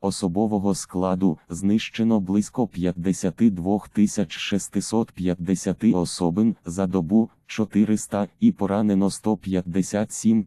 Особового складу знищено близько 52 650 особин за добу 400 і поранено 157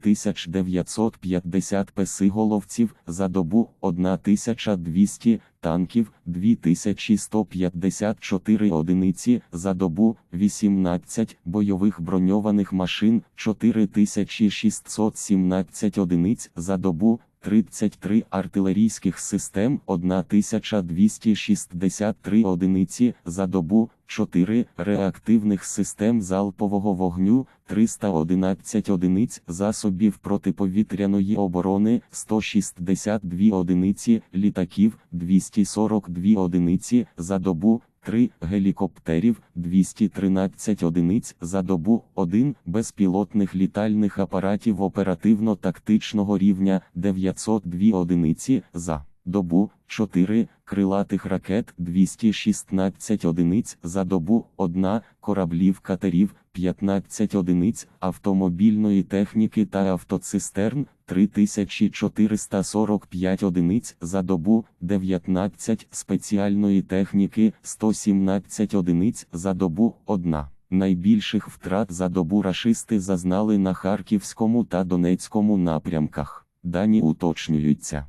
950 песиголовців за добу 1200 танків 2154 одиниці за добу 18 бойових броньованих машин 4617 одиниць за добу 33 артилерійських систем 1263 одиниці за добу, 4 реактивних систем залпового вогню, 311 одиниць засобів протиповітряної оборони, 162 одиниці літаків, 242 одиниці за добу, 3 гелікоптерів, 213 одиниць за добу, 1 безпілотних літальних апаратів оперативно-тактичного рівня, 902 одиниці за добу, 4 крилатих ракет, 216 одиниць за добу, 1 кораблів катерів, 15 одиниць автомобільної техніки та автоцистерн, 3445 одиниць за добу, 19 спеціальної техніки, 117 одиниць за добу, 1. Найбільших втрат за добу рашисти зазнали на Харківському та Донецькому напрямках. Дані уточнюються.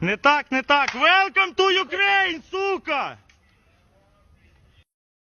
Не так, не так. Welcome to Ukraine!